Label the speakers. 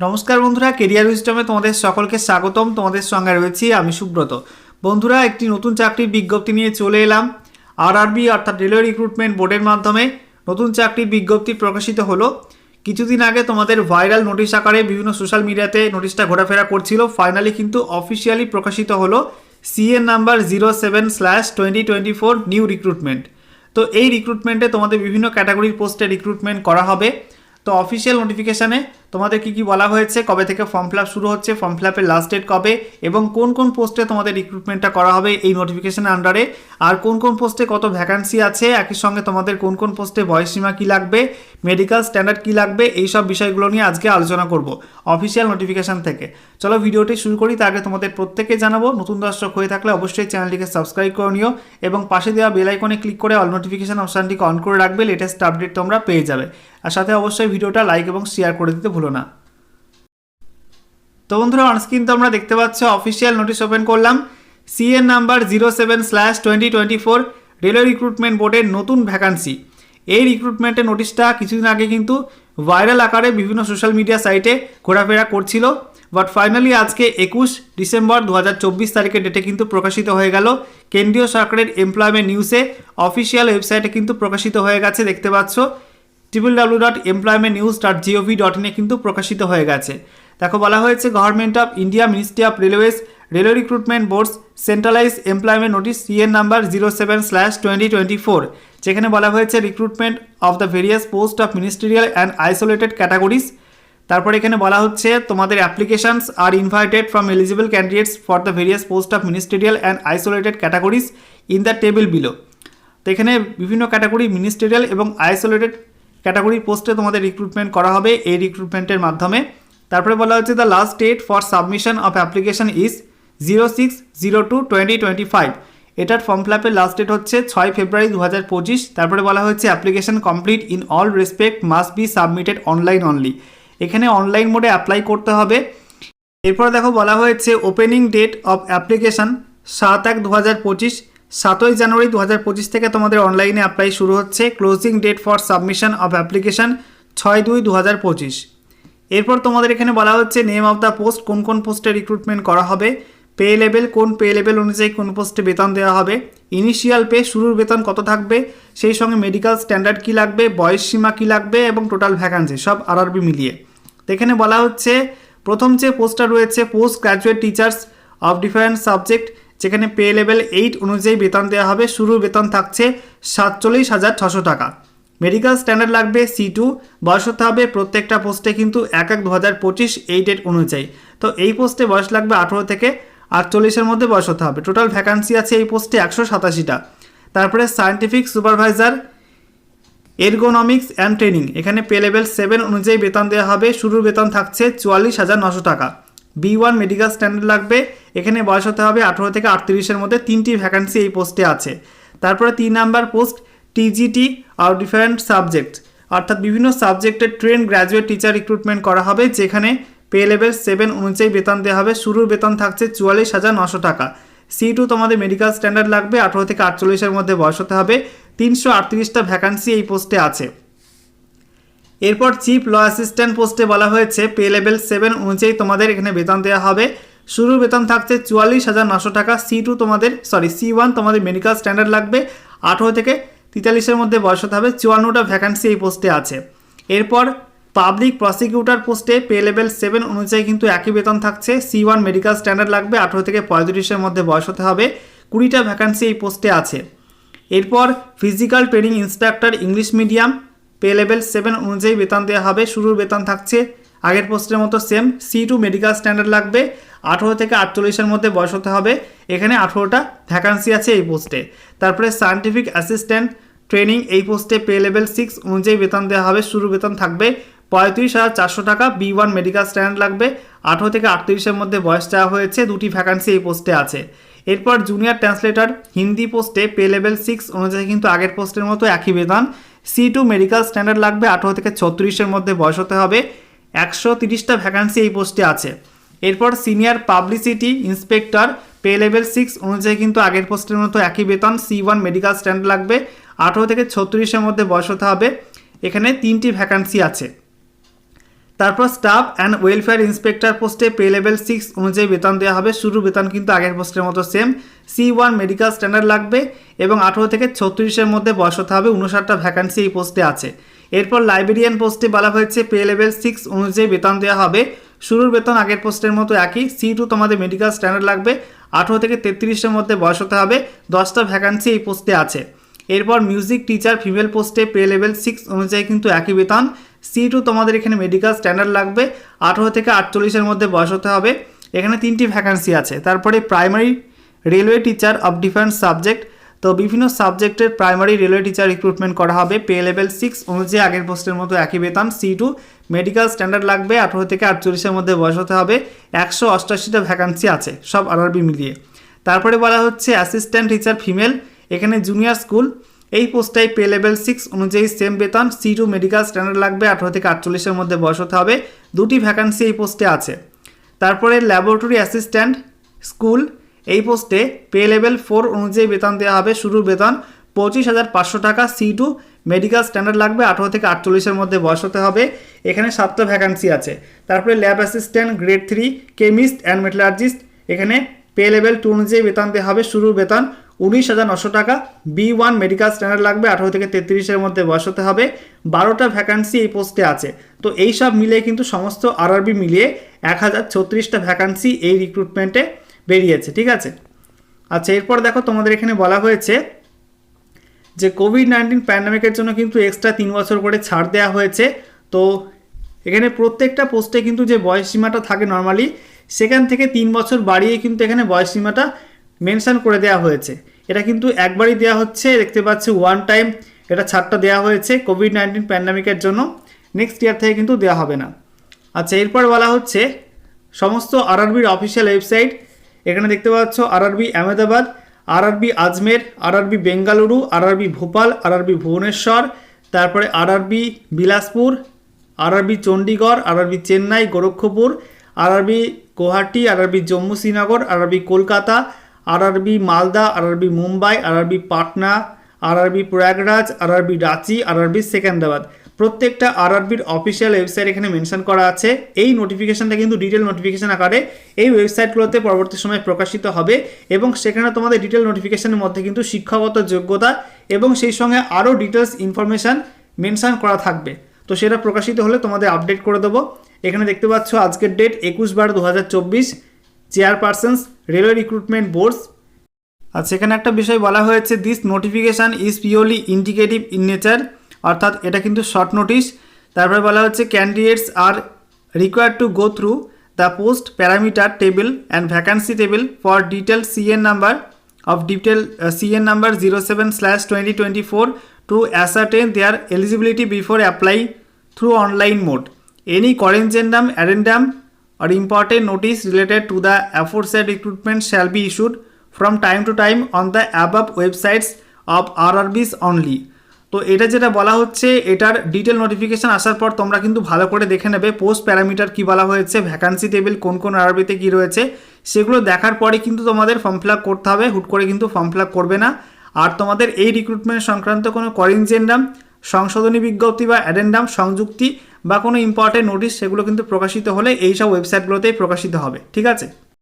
Speaker 1: নমস্কার বন্ধুরা কেরিয়ার উইস্টমে তোমাদের সকলকে স্বাগতম। তোমাদের সঙ্গে রয়েছি আমি সুব্রত। বন্ধুরা, একটি নতুন চাকরির বিজ্ঞপ্তি নিয়ে চলে এলাম। আরআরবি অর্থাৎ রেলওয়ে রিক্রুটমেন্ট বোর্ডের মাধ্যমে নতুন চাকরির বিজ্ঞপ্তি প্রকাশিত হলো। কিছুদিন আগে তোমাদের ভাইরাল নোটিশ আকারে বিভিন্ন সোশ্যাল মিডিয়াতে নোটিশটা ঘোরাফেরা করছিল। ফাইনালি কিন্তু অফিসিয়ালি প্রকাশিত হলো CEN number zero seven slash twenty twenty four new recruitment তো এই রিক্রুটমেন্টে তোমাদের বিভিন্ন ক্যাটাগরির পোস্টে রিক্রুটমেন্ট করা হবে। তো অফিসিয়াল নোটিফিকেশানে তোমাদের কি কি বলা হয়েছে? কবে থেকে ফর্ম ফিল শুরু হচ্ছে? ফর্ম ফিল লাস্ট ডেট কবে? এবং কোন কোন পোস্টে তোমাদের রিক্রুটমেন্টটা করা হবে এই নোটিফিকেশনের আন্ডারে আর কোন কোন পোস্টে কত ভ্যাকান্সি আছে? একই সঙ্গে তোমাদের কোন কোন পোস্টে বয়সসীমা কী লাগবে? মেডিকেল স্ট্যান্ডার্ড কী লাগবে? এই সব বিষয়গুলো নিয়ে আজকে আলোচনা করব অফিসিয়াল নোটিফিকেশান থেকে। চলো ভিডিওটি শুরু করি, তার আগে তোমাদের প্রত্যেকে জানাব, নতুন দর্শক হয়ে থাকলে অবশ্যই চ্যানেলটিকে সাবস্ক্রাইব করে নিও এবং পাশে দেওয়া বেল আইকনে ক্লিক করে অল নোটিফিকেশান অপশানটিকে অন করে রাখবে লেটেস্ট আপডেট তোমরা পেয়ে যাবে। আর সাথে অবশ্যই ভিডিওটা লাইক এবং শেয়ার করে দিতে ভুলো না। তো বন্ধুরা অনস্ক্রিন তো আমরা দেখতে পাচ্ছ অফিসিয়াল নোটিশ ওপেন করলাম। CEN number zero seven slash twenty twenty four railway recruitment বোর্ডের নতুন ভ্যাকান্সি এই রিক্রুটমেন্টের নোটিশটা কিছুদিন আগে কিন্তু ভাইরাল আকারে বিভিন্ন সোশ্যাল মিডিয়া সাইটে ঘোরাফেরা করছিল। বাট ফাইনালি আজকে একুশ ডিসেম্বর দু হাজার চব্বিশ তারিখের ডেটে কিন্তু প্রকাশিত হয়ে গেল। কেন্দ্রীয় সরকারের এমপ্লয়মেন্ট নিউজে অফিসিয়াল ওয়েবসাইটে কিন্তু প্রকাশিত হয়ে গেছে, দেখতে পাচ্ছ। Triple W dot employment news dot gov dot ইনে কিন্তু প্রকাশিত হয়ে গেছে। দেখো, বলা হয়েছে government of India ministry of railways railway recruitment boards centralise employment notice CEN number zero seven slash twenty twenty four যেখানে বলা হয়েছে recruitment of the various post of ministerial and isolated categories তারপর এখানে বলা হচ্ছে, তোমাদের applications are invited from eligible candidates for the various post of ministerial and isolated categories in the table below তো এখানে বিভিন্ন ক্যাটাগরি মিনিস্ট্রিয়াল এবং isolated category পোস্টে তোমাদের রিক্রুটমেন্ট করা হবে। এই রিক্রুটমেন্টের মাধ্যমে তারপরে বলা হচ্ছে the last date for submission of application is zero six zero two twenty twenty five এটার ফর্ম ফিল আপের লাস্ট ডেট হচ্ছে ছয় ফেব্রুয়ারি দু হাজার পঁচিশ। তারপরে বলা হচ্ছে application complete in all respect must be submitted online only এখানে অনলাইন মোডে অ্যাপ্লাই করতে হবে। এরপর দেখো বলা হয়েছে ওপেনিং ডেট অফ অ্যাপ্লিকেশন সাত এক দু হাজার পঁচিশ সাতই জানুয়ারি দু পঁচিশ থেকে তোমাদের অনলাইনে অ্যাপ্লাই শুরু হচ্ছে closing date for submission of application ছয় দুই দু হাজার পঁচিশ। এরপর তোমাদের এখানে বলা হচ্ছে নেম অফ দ্য পোস্ট কোন কোন পোস্টে রিক্রুটমেন্ট করা হবে পে লেভেল কোন পে লেভেল অনুযায়ী কোন পোস্টে বেতন দেওয়া হবে ইনিশিয়াল পে শুরুর বেতন কত থাকবে, সেই সঙ্গে মেডিকেল স্ট্যান্ডার্ড কী লাগবে, বয়স সীমা কী লাগবে এবং টোটাল ভ্যাকান্সি সব আরআরবি মিলিয়ে। তো এখানে বলা হচ্ছে, প্রথম যে পোস্টটা রয়েছে post graduate teachers of different subject যেখানে পে লেভেল এইট অনুযায়ী বেতন দেওয়া হবে। শুরুর বেতন থাকছে সাতচল্লিশ হাজার ছশো টাকা। মেডিকেল স্ট্যান্ডার্ড লাগবে সি টু। বয়স হতে হবে প্রত্যেকটা পোস্টে কিন্তু এক এক দু হাজার পঁচিশ এই ডেট অনুযায়ী। তো এই পোস্টে বয়স লাগবে আঠেরো থেকে আটচল্লিশের মধ্যে বয়স হতে হবে। টোটাল ভ্যাকান্সি আছে এই পোস্টে একশো সাতাশিটা। তারপরে scientific supervisor ergonomics and training এখানে পে লেভেল সেভেন অনুযায়ী বেতন দেওয়া হবে। শুরুর বেতন থাকছে চুয়াল্লিশ হাজার নশো টাকা। বি ওয়ান মেডিকেল স্ট্যান্ডার্ড লাগবে। এখানে বয়স হতে হবে আঠেরো থেকে আটত্রিশের মধ্যে। তিনটি ভ্যাকান্সি এই পোস্টে আছে। তারপরে তিন নাম্বার পোস্ট টিজিটি আর ডিফারেন্ট সাবজেক্ট অর্থাৎ বিভিন্ন সাবজেক্টের ট্রেন গ্র্যাজুয়েট টিচার রিক্রুটমেন্ট করা হবে, যেখানে পে লেভেল সেভেন অনুযায়ী বেতন দেওয়া হবে। শুরুর বেতন থাকছে চুয়াল্লিশ হাজার নশো টাকা। সি টু তোমাদের মেডিকেল স্ট্যান্ডার্ড লাগবে, আঠেরো থেকে আটচল্লিশের মধ্যে বয়স হতে হবে। তিনশো আটত্রিশটা ভ্যাকান্সি এই পোস্টে আছে। এরপর চিফ ল অ্যাসিস্ট্যান্ট পোস্টে বলা হয়েছে, পে লেভেল সেভেন অনুযায়ী তোমাদের এখানে বেতন দেওয়া হবে। শুরুর বেতন থাকছে চুয়াল্লিশ হাজার নশো টাকা সি টু তোমাদের সরি সি ওয়ান তোমাদের মেডিকেল স্ট্যান্ডার্ড লাগবে। আঠেরো থেকে তেতাল্লিশের মধ্যে বয়স হতে হবে, চুয়ান্নটা ভ্যাকান্সি এই পোস্টে আছে। এরপর পাবলিক প্রসিকিউটর পোস্টে পে লেভেল সেভেন অনুযায়ী কিন্তু একই বেতন থাকছে সি ওয়ান মেডিকেল স্ট্যান্ডার্ড লাগবে, আঠেরো থেকে পঁয়ত্রিশের মধ্যে বয়স হতে হবে, কুড়িটা ভ্যাকান্সি এই পোস্টে আছে। এরপর physical training instructor English medium pay level seven অনুযায়ী বেতন দেওয়া হবে। শুরুর বেতন থাকছে আগের পোস্টের মতো same C two medical standard লাগবে। আঠেরো থেকে আটচল্লিশের মধ্যে বয়স হতে হবে। এখানে আঠেরোটা ভ্যাকান্সি আছে এই পোস্টে। তারপরে সায়েন্টিফিক অ্যাসিস্ট্যান্ট ট্রেনিং এই পোস্টে পে লেভেল সিক্স অনুযায়ী বেতন দেওয়া হবে। শুরু বেতন থাকবে পঁয়ত্রিশ হাজার চারশো টাকা। বি ওয়ান মেডিকেল স্ট্যান্ডার্ড লাগবে। আঠেরো থেকে আটত্রিশের মধ্যে বয়স চাওয়া হয়েছে। দুটি ভ্যাকান্সি এই পোস্টে আছে। এরপর জুনিয়র ট্রান্সলেটর হিন্দি পোস্টে পে লেভেল সিক্স অনুযায়ী কিন্তু আগের পোস্টের মতো একই বেতন। সি টু মেডিকেল স্ট্যান্ডার্ড লাগবে, আঠেরো থেকে ছত্রিশের মধ্যে বয়স হতে হবে। একশো তিরিশটা ভ্যাকান্সি এই পোস্টে আছে। এরপর senior publicity inspector pay level six অনুযায়ী কিন্তু আগের পোস্টের মতো একই বেতন সি ওয়ান মেডিকেল স্ট্যান্ডার্ড লাগবে। আঠেরো থেকে ছত্রিশের মধ্যে বয়স হতে হবে। এখানে তিনটি ভ্যাকান্সি আছে। তারপর স্টাফ অ্যান্ড ওয়েলফেয়ার ইন্সপেক্টর পোস্টে পে লেভেল সিক্স অনুযায়ী বেতন দেওয়া হবে। শুরু বেতন কিন্তু আগের পোস্টের মতো same C one medical standard লাগবে এবং আঠেরো থেকে ছত্রিশের মধ্যে বয়স হতে হবে। উনষাটটা ভ্যাকান্সি এই পোস্টে আছে। এরপর লাইব্রেরিয়ান পোস্টে বলা হয়েছে পে লেভেল সিক্স অনুযায়ী বেতন দেওয়া হবে। শুরুর বেতন আগের পোস্টের মতো একই। সি টু তোমাদের মেডিকেল স্ট্যান্ডার্ড লাগবে। আঠেরো থেকে তেত্রিশের মধ্যে বয়স হতে হবে। দশটা ভ্যাকান্সি এই পোস্টে আছে। এরপর মিউজিক টিচার ফিমেল পোস্টে পে লেভেল সিক্স অনুযায়ী কিন্তু একই বেতন। সি টু তোমাদের এখানে মেডিকেল স্ট্যান্ডার্ড লাগবে। আঠেরো থেকে আটচল্লিশের মধ্যে বয়স হতে হবে। এখানে তিনটি ভ্যাকান্সি আছে। তারপরে primary railway teacher of different subject তো বিভিন্ন সাবজেক্টের প্রাইমারি রেলওয়ে টিচার রিক্রুটমেন্ট করা হবে। পে লেভেল সিক্স অনুযায়ী আগের পোস্টের মতো একই বেতন। সি টু মেডিকেল স্ট্যান্ডার্ড লাগবে। আঠেরো থেকে আটচল্লিশের মধ্যে বয়স হতে হবে। একশো অষ্টাশিটা ভ্যাকান্সি আছে। সব আরআরবি মিলিয়ে। তারপরে বলা হচ্ছে অ্যাসিস্ট্যান্ট টিচার ফিমেল এখানে জুনিয়র স্কুল এই পোস্টটাই পে লেভেল সিক্স অনুযায়ী সেম বেতন সি টু মেডিকেল স্ট্যান্ডার্ড লাগবে, আঠেরো থেকে আটচল্লিশের মধ্যে বয়স হতে হবে, দুটি ভ্যাকান্সি এই পোস্টে আছে। তারপরে ল্যাবরেটরি অ্যাসিস্ট্যান্ট স্কুল এই পোস্টে পে লেভেল ফোর অনুযায়ী বেতন দেওয়া হবে, শুরুর বেতন পঁচিশ হাজার পাঁচশো টাকা সি টু মেডিকেল স্ট্যান্ডার্ড লাগবে, আঠেরো থেকে আটচল্লিশের মধ্যে বয়স হতে হবে, এখানে সাতটা ভ্যাকান্সি আছে। তারপরে lab assistant grade three chemist and metallurgist এখানে পে লেভেল টু অনুযায়ী বেতন দেওয়া হবে, শুরুর বেতন উনিশ হাজার নশো টাকা বি ওয়ান মেডিকেল স্ট্যান্ডার্ড লাগবে, আঠেরো থেকে তেত্রিশের মধ্যে বয়স হতে হবে। বারোটা ভ্যাকান্সি এই পোস্টে আছে। তো এই সব মিলিয়ে কিন্তু সমস্ত আরআরবি মিলিয়ে এক হাজার ছত্রিশটা ভ্যাকান্সি এই রিক্রুটমেন্টে বেরিয়েছে, ঠিক আছে? আচ্ছা এরপর দেখো তোমাদের এখানে বলা হয়েছে যে কোভিড নাইন্টিন প্যান্ডামিকের জন্য কিন্তু এক্সট্রা তিন বছর করে ছাড় দেওয়া হয়েছে। তো এখানে প্রত্যেকটা পোস্টে কিন্তু যে বয়স সীমাটা থাকে নর্মালি সেখান থেকে তিন বছর বাড়িয়ে কিন্তু এখানে বয়স সীমাটা মেনশন করে দেওয়া হয়েছে এটা কিন্তু একবারই দেওয়া হচ্ছে দেখতে পাচ্ছি ওয়ান টাইম এটা ছাড়টা দেওয়া হয়েছে কোভিড নাইন্টিন প্যান্ডামিকের জন্য নেক্সট ইয়ার থেকে কিন্তু দেওয়া হবে না আচ্ছা এরপর বলা হচ্ছে সমস্ত আরআরবির অফিসিয়াল ওয়েবসাইট এখানে দেখতে পাচ্ছ RRB Ahmedabad RRB Ajmer RRB Bengaluru RRB Bhopal RRB Bhubaneswar তারপরে RRB Bilaspur RRB Chandigarh RRB Chennai Gorakhpur RRB Guwahati RRB Jammu Srinagar RRB Kolkata RRB Malda, RRB Mumbai, RRB Patna, RRB Prayagraj, RRB Ranchi, RRB Secunderabad. প্রত্যেকটা আরআরবির official website এখানে mention করা আছে। এই নোটিফিকেশনটা কিন্তু detail notification আকারে এই ওয়েবসাইটগুলোতে পরবর্তী সময় প্রকাশিত হবে এবং সেখানে তোমাদের ডিটেল নোটিফিকেশনের মধ্যে কিন্তু শিক্ষাগত যোগ্যতা এবং সেই সঙ্গে আরও ডিটেলস ইনফরমেশান মেনশন করা থাকবে। তো সেটা প্রকাশিত হলে তোমাদের আপডেট করে দেবো। এখানে দেখতে পাচ্ছ আজকের ডেট একুশ বার দু চেয়ারপারসনস রেলওয়ে রিক্রুটমেন্ট বোর্ডস আর সেখানে একটা বিষয় বলা হয়েছে this notification is purely indicative in nature অর্থাৎ এটা কিন্তু শর্ট নোটিশ তারপরে বলা হচ্ছে candidates are required to go through the post parameter table and vacancy table for detail CN number of detail uh, CN number 07 slash 2024 to ascertain their eligibility before applying through online mode. Any corrigendum, addendum, or important notice related to the aforesaid recruitment shall be issued from time to time on the above websites of RRBs only. তো এটা যেটা বলা হচ্ছে, এটার detail notification আসার পর তোমরা কিন্তু ভালো করে দেখে নেবে পোস্ট প্যারামিটার কি বলা হয়েছে ভ্যাকান্সি টেবিল কোন কোন আরবিতে কি রয়েছে সেগুলো দেখার পরে কিন্তু তোমাদের ফর্ম ফিল করতে হবে, হুট করে কিন্তু ফর্ম ফিল করবে না আর তোমাদের এই রিক্রুটমেন্ট সংক্রান্ত কোনো করিনজেন্ডাম সংশোধনী বিজ্ঞপ্তি বা অ্যাডেন্ডাম সংযুক্তি বা কোনো ইম্পর্টেন্ট নোটিশ সেগুলো কিন্তু প্রকাশিত হলে এইসব ওয়েবসাইটগুলোতেই প্রকাশিত হবে ঠিক আছে?